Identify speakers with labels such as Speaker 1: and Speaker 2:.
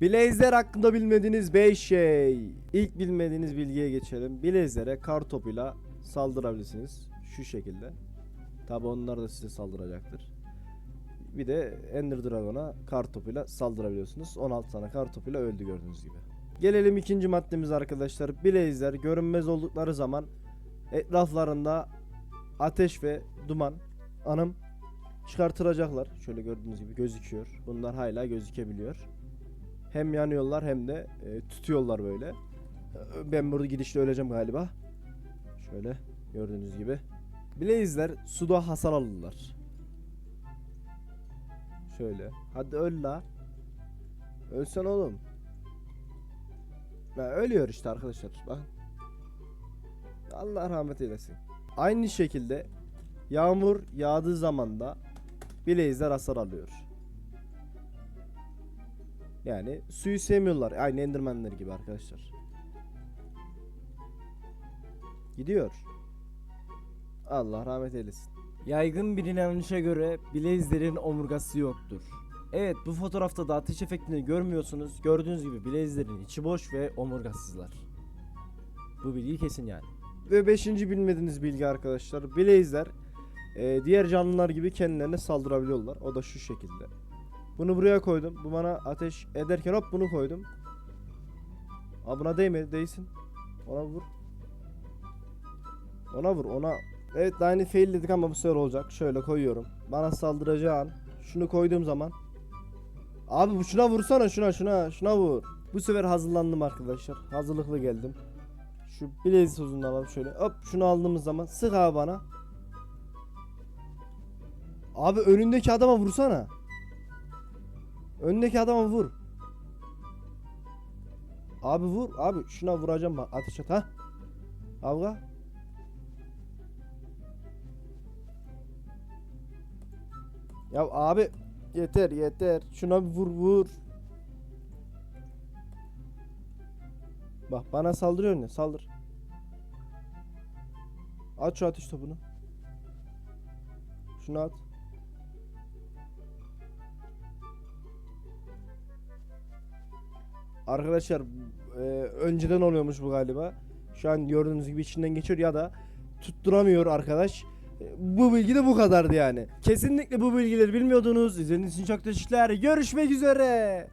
Speaker 1: Blazer hakkında bilmediğiniz 5 şey. İlk bilmediğiniz bilgiye geçelim. Blazer'e kar topuyla saldırabilirsiniz. Şu şekilde. Tabi onlar da size saldıracaktır. Bir de Ender Dragon'a kar topuyla saldırabiliyorsunuz. 16 tane kar topuyla öldü gördüğünüz gibi. Gelelim ikinci maddemiz arkadaşlar. Blazer görünmez oldukları zaman etraflarında ateş ve duman anım çıkartılacaklar. Şöyle gördüğünüz gibi gözüküyor. Bunlar hala gözükebiliyor. Hem yanıyorlar hem de e, tutuyorlar böyle. Ben burada gidişle öleceğim galiba. Şöyle gördüğünüz gibi. Blaze'ler suda hasar alırlar. Şöyle. Hadi öl la. Ölsen oğlum. Ya ölüyor işte arkadaşlar. Bakın. Allah rahmet eylesin. Aynı şekilde yağmur yağdığı zaman da Blaze'ler hasar alıyor. Yani suyu sevmiyorlar. Aynı Enderman'ler gibi arkadaşlar. Gidiyor. Allah rahmet eylesin. Yaygın bir inanışa göre Blaze'lerin omurgası yoktur. Evet bu fotoğrafta da ateş efektini görmüyorsunuz. Gördüğünüz gibi Blaze'lerin içi boş ve omurgasızlar. Bu bilgi kesin yani. Ve beşinci bilmediğiniz bilgi arkadaşlar. Blaze'ler e, diğer canlılar gibi kendilerine saldırabiliyorlar. O da şu şekilde. Bunu buraya koydum. Bu bana ateş ederken hop bunu koydum. Aa buna değmedi değsin. Ona vur. Ona vur ona. Evet yeni fail dedik ama bu sefer olacak. Şöyle koyuyorum. Bana saldıracağı an. Şunu koyduğum zaman. Abi bu şuna vursana şuna şuna şuna vur. Bu sefer hazırlandım arkadaşlar. Hazırlıklı geldim. Şu bilezik sözünü alalım şöyle. Hop şunu aldığımız zaman sık abi bana. Abi önündeki adama vursana. Önündeki adama vur. Abi vur. Abi şuna vuracağım bak. Ateş et ha. Avga. Ya abi yeter yeter. Şuna bir vur vur. Bak bana saldırıyor ne? Saldır. At şu ateş topunu. Şunu at. Arkadaşlar e, önceden oluyormuş bu galiba. Şu an gördüğünüz gibi içinden geçiyor ya da tutturamıyor arkadaş. E, Bu bilgi de bu kadardı yani. Kesinlikle bu bilgileri bilmiyordunuz. İzlediğiniz için çok teşekkürler. Görüşmek üzere.